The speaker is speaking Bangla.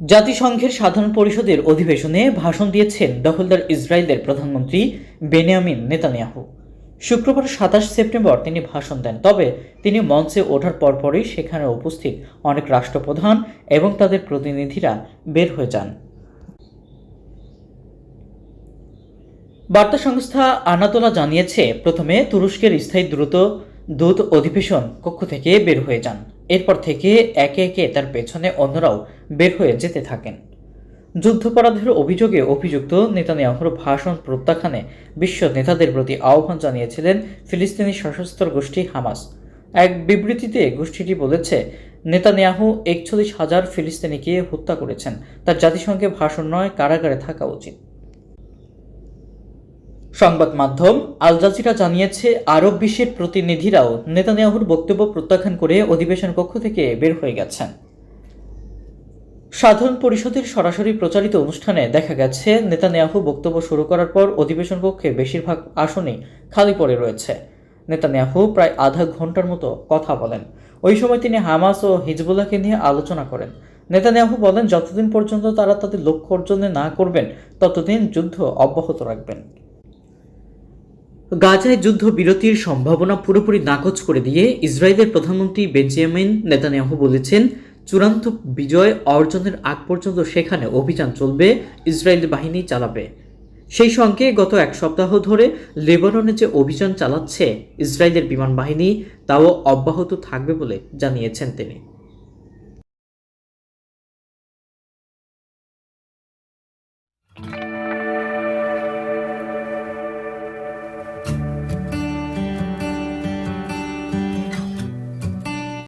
জাতিসংঘের সাধারণ পরিষদের অধিবেশনে ভাষণ দিয়েছেন দখলদার ইসরায়েলের প্রধানমন্ত্রী বেনিয়ামিন নেতানিয়াহু। শুক্রবার সাতাশ সেপ্টেম্বর তিনি ভাষণ দেন, তবে তিনি মঞ্চে ওঠার পরপরই সেখানে উপস্থিত অনেক রাষ্ট্রপ্রধান এবং তাদের প্রতিনিধিরা বের হয়ে যান। বার্তা সংস্থা আনাতোলা জানিয়েছে, প্রথমে তুরস্কের স্থায়ী দ্রুত দূত অধিবেশন কক্ষ থেকে বের হয়ে যান। এরপর থেকে একে একে তার পেছনে অন্যরাও বের হয়ে যেতে থাকেন। যুদ্ধাপরাধের অভিযোগে অভিযুক্ত নেতানিয়াহুর ভাষণ প্রত্যাখ্যানে বিশ্ব নেতাদের প্রতি আহ্বান জানিয়েছিলেন ফিলিস্তিনি সশস্ত্র গোষ্ঠী হামাস। এক বিবৃতিতে গোষ্ঠীটি বলেছে, নেতানিয়াহু একচল্লিশ হাজার ফিলিস্তিনিকে হত্যা করেছেন। তার জাতিসংঘে ভাষণ নয়, কারাগারে থাকা উচিত। সংবাদ মাধ্যম আল জাজিরা জানিয়েছে, আরব বিশ্বের প্রতিনিধিরাও নেতানিয়াহুর বক্তব্য প্রত্যাখ্যান করে অধিবেশন কক্ষ থেকে বের হয়ে গেছেন। সাধারণ পরিষদের সরাসরি প্রচারিত অনুষ্ঠানে দেখা গেছে, নেতানিয়াহু বক্তব্য শুরু করার পর অধিবেশন কক্ষে বেশিরভাগ আসনই খালি পড়ে রয়েছে। নেতানিয়াহু প্রায় আধা ঘণ্টার মতো কথা বলেন। ওই সময় তিনি হামাস ও হিজবুল্লাহকে নিয়ে আলোচনা করেন। নেতানিয়াহু বলেন, যতদিন পর্যন্ত তারা তাদের লক্ষ্য অর্জনে না করবেন, ততদিন যুদ্ধ অব্যাহত রাখবেন। গাজায় যুদ্ধ বিরতির সম্ভাবনা পুরোপুরি নাকচ করে দিয়ে ইসরায়েলের প্রধানমন্ত্রী বেঞ্জামিন নেতানিয়াহু বলেছেন, চূড়ান্ত বিজয় অর্জনের আগ পর্যন্ত সেখানে অভিযান চলবে, ইসরায়েল বাহিনী চালাবে। সেই সঙ্গে গত এক সপ্তাহ ধরে লেবাননে যে অভিযান চালাচ্ছে ইসরায়েলের বিমান বাহিনী, তাও অব্যাহত থাকবে বলে জানিয়েছেন তিনি।